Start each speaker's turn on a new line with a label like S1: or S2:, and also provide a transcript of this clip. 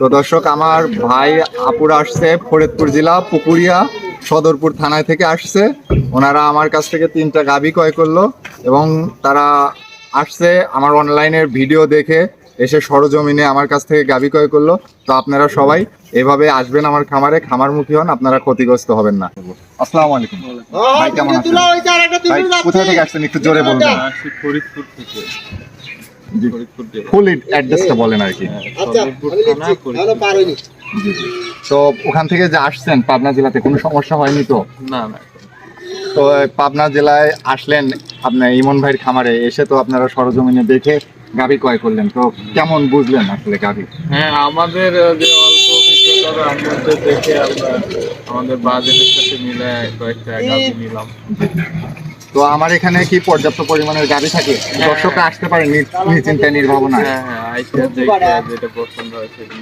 S1: তো দর্শক আমার ভাই আপুরা আসছে ফরিদপুর জেলা পুকুরিয়া সদরপুর থানায় থেকে আসছে। ওনারা আমার কাছ থেকে তিনটা গাবি ক্রয় করল এবং তারা আসছে আমার অনলাইনের ভিডিও দেখে এসে সরজমিনে আমার কাছ থেকে গাবি ক্রয় করল। তো আপনারা সবাই এভাবে আসবেন আমার খামারে খামারমুখী হন আপনারা ক্ষতিগ্রস্ত হবেন না। আসসালামু আলাইকুম। ভাই কেমন আছেন? ভাই কোথা থেকে আসছেন? একটু জোরে বলবেন।
S2: আসি ফরিদপুর থেকে। ফরিদপুর জেলা
S1: ফুল অ্যাড্রেসটা বলেন আর কি।
S2: থানা
S1: তো ওখান থেকে যে আসছেন পাবনা জেলাতে কোনো সমস্যা হয়নি তো?
S2: না না।
S1: তো পাবনা জেলায় আসলেন আপনার ইমন ভাইয়ের খামারে এসে তো আপনারা সরজমিনে দেখে গাভী ক্রয় করলেন। তো কেমন বুঝলেন আসলে গাভী?
S2: হ্যাঁ আমাদের যে অল্প দেখে আমরা আমাদের বাজেটের সাথে মিলে কয়েকটা গাড়ি নিলাম।
S1: তো আমার এখানে কি পর্যাপ্ত পরিমাণের গাড়ি থাকে? দর্শকরা আসতে পারে নিশ্চিন্তায় নির্ভাবনায়।